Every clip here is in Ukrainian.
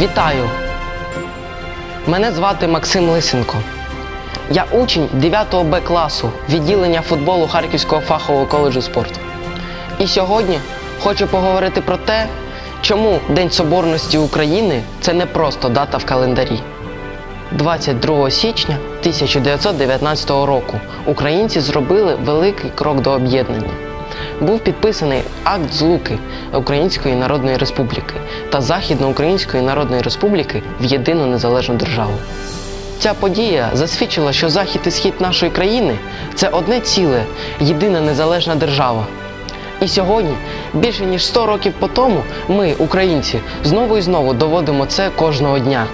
Вітаю! Мене звати Максим Лисенко. Я учень 9 Б класу відділення футболу Харківського фахового коледжу спорту. І сьогодні хочу поговорити про те, чому День Соборності України це не просто дата в календарі. 22 січня 1919 року українці зробили великий крок до об'єднання. Був підписаний акт злуки Української Народної Республіки та Західноукраїнської Народної Республіки в єдину незалежну державу. Ця подія засвідчила, що захід і схід нашої країни це одне ціле, єдина незалежна держава. І сьогодні, більше ніж 100 років по тому, ми, українці, знову і знову доводимо це кожного дня.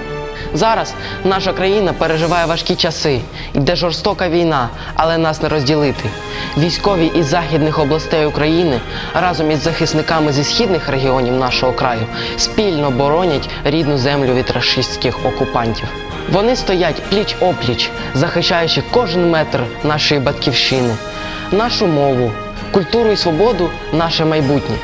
Зараз наша країна переживає важкі часи, йде жорстока війна, але нас не розділити. Військові із західних областей України разом із захисниками зі східних регіонів нашого краю спільно боронять рідну землю від рашистських окупантів. Вони стоять пліч опліч, захищаючи кожен метр нашої батьківщини, нашу мову, культуру і свободу, наше майбутнє.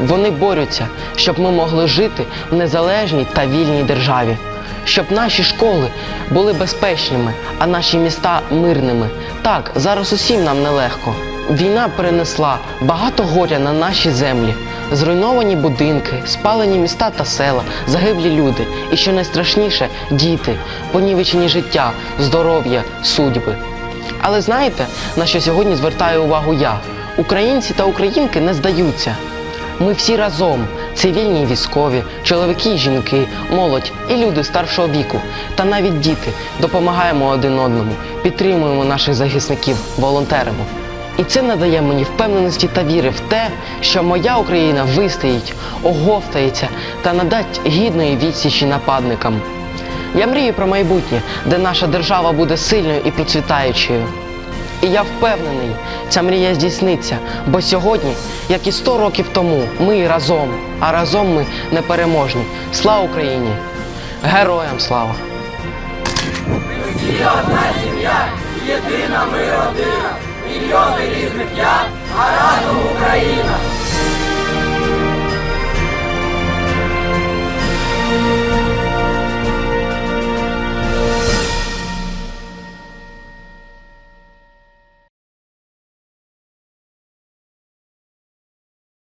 Вони борються, щоб ми могли жити в незалежній та вільній державі, щоб наші школи були безпечними, а наші міста мирними. Так, зараз усім нам нелегко. Війна перенесла багато горя на наші землі. Зруйновані будинки, спалені міста та села, загиблі люди, і що найстрашніше діти, понівечені життя, здоров'я, судьби. Але знаєте, на що сьогодні звертаю увагу я? Українці та українки не здаються. Ми всі разом, цивільні і військові, чоловіки і жінки, молодь і люди старшого віку, та навіть діти допомагаємо один одному, підтримуємо наших захисників, волонтеримо. І це надає мені впевненості та віри в те, що моя Україна вистоїть, оговтається та надасть гідної відсічі нападникам. Я мрію про майбутнє, де наша держава буде сильною і процвітаючою. І я впевнений, ця мрія здійсниться, бо сьогодні, як і 100 років тому, ми разом, а разом ми непереможні. Слава Україні! Героям слава! Всі одна сім'я, єдина ми родина, мільйони різних я, а разом Україна.